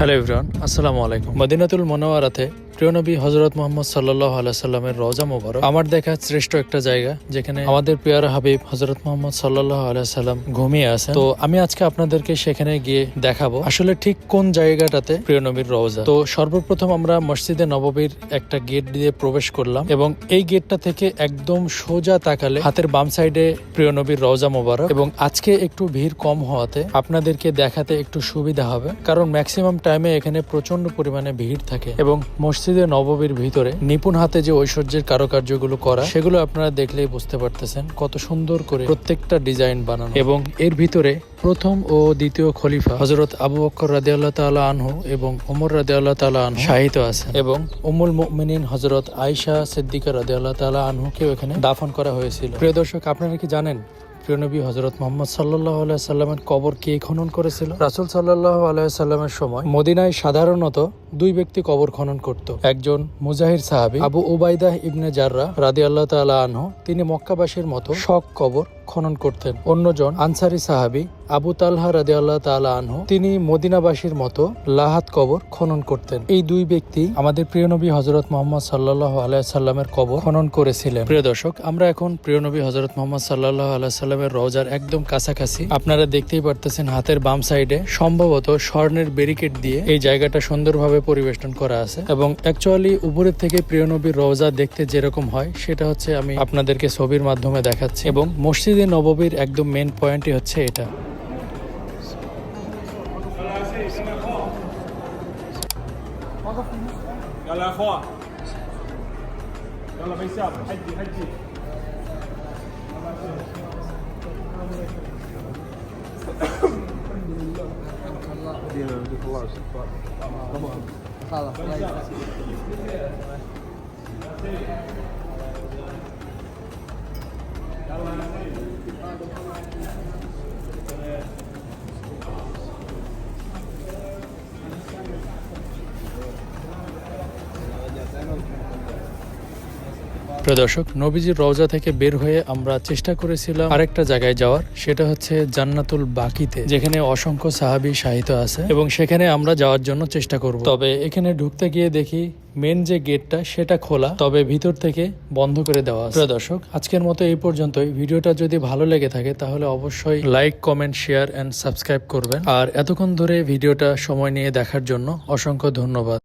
Hello everyone আসসালামু আলাইকুম মদিনাতুল মনোয়ারাতে প্রিয় নবী হজরত মোহাম্মদ সাল্লাহ আলাইসাল্লামের রওজা মোবারক। আমার দেখা শ্রেষ্ঠ একটা জায়গা, যেখানে আমাদের প্রিয়ার হাবিব হজরত মোহাম্মদ সাল্লাহ আলাইসাল্লাম ঘুমিয়ে আছেন। তো আমি আজকে আপনাদেরকে সেখানে গিয়ে দেখাবো, আসলে ঠিক কোন জায়গাটাতে প্রিয় নবীর রওজা তো সর্বপ্রথম আমরা মসজিদে নববীর একটা গেট দিয়ে প্রবেশ করলাম এবং এই গেটটা থেকে একদম সোজা তাকালে হাতের বাম সাইডে প্রিয় নবীর রওজা মোবারক এবং আজকে একটু ভিড় কম হওয়াতে আপনাদেরকে দেখাতে একটু সুবিধা হবে। কারণ ম্যাক্সিমাম টাইমে এখানে প্রচণ্ড পরিমাণে ভিড় থাকে এবং মসজিদে নববীর ভিতরে নিপুণ হাতে যে ঐশ্বর্যের কারুকার্যগুলো করা, সেগুলো আপনারা দেখলেই বুঝতে পারতেছেন কত সুন্দর করে প্রত্যেকটা ডিজাইন বানানো। এবং এর ভিতরে প্রথম ও দ্বিতীয় খলিফা হজরত আবু বক্কর রাদিয়াল্লাহ তাআলা আনহু এবং ওমর রাদিয়াল্লাহ তাআলা আনহু শাহিত আছে এবং উমুল মুমিনিন হজরত আয়েশা সিদ্দিকা রাদিয়াল্লাহ তাআলা আনহুকেও এখানে দাফন করা হয়েছিল। প্রিয় দর্শক, আপনারা কি জানেন প্রিয় নবী হজরত মোহাম্মদ সাল্লাহ সাল্লামের কবর কে খনন করেছিল? রাসুল সাল্লাহ আলাইসাল্লামের সময় মদিনায় সাধারণত দুই ব্যক্তি কবর খনন করত। একজন মুজাহির সাহাবি, আবু উবাইদাহ ইবনে জাররা রাদি আল্লাহ তালা আনহ, তিনি মক্কাবাসীর মতো শখ কবর খনন করতেন। অন্যজন আনসারি সাহাবি আবু তালহা রাদি আল্লাহ তালা আনহু, তিনি মদিনাবাসীর মতো লাহাত কবর খনন করতেন। এই দুই ব্যক্তি আমাদের প্রিয় নবী হজরত মোহাম্মদ সাল্লাহ আলাইসাল্লামের কবর খনন করেছিলেন। প্রিয় দর্শক, আমরা এখন প্রিয় নবী হজরত মোহাম্মদ সাল্লাহ আলাইসাল্লামের রওজার একদম কাছাকাছি। আপনারা দেখতেই পারতেছেন হাতের বাম সাইডে সম্ভবত স্বর্ণের ব্যারিকেড দিয়ে এই জায়গাটা সুন্দরভাবে পরিবেষ্টন করা আছে এবং অ্যাকচুয়ালি উপরের থেকে প্রিয় নবীর দেখতে যেরকম হয়, সেটা হচ্ছে আমি আপনাদেরকে ছবির মাধ্যমে দেখাচ্ছি এবং মসজিদে নববীর একদম মেন পয়েন্টই হচ্ছে এটা। يلا يا اخوان. يلا فيساب حجي حجي. الحمد لله. الله وشفاك خلاص দর্শক, নবীজির রওজা থেকে বের হয়ে আমরা চেষ্টা করেছিলাম আরেকটা জায়গায় যাওয়ার, সেটা হচ্ছে জান্নাতুল বাকিতে, যেখানে অসংখ্য সাহাবী সাহিত আছে এবং সেখানে আমরা যাওয়ার জন্য চেষ্টা করব। তবে এখানে ঢুকতে গিয়ে দেখি মেন যে গেটটা, সেটা খোলা, তবে ভিতর থেকে বন্ধ করে দেওয়া আছে। দর্শক, আজকের মতো এই পর্যন্তই। ভিডিওটা যদি ভালো লেগে থাকে, তাহলে অবশ্যই like comment share and subscribe করবেন। আর এতক্ষণ ধরে ভিডিওটা সময় নিয়ে দেখার জন্য অসংখ্য ধন্যবাদ।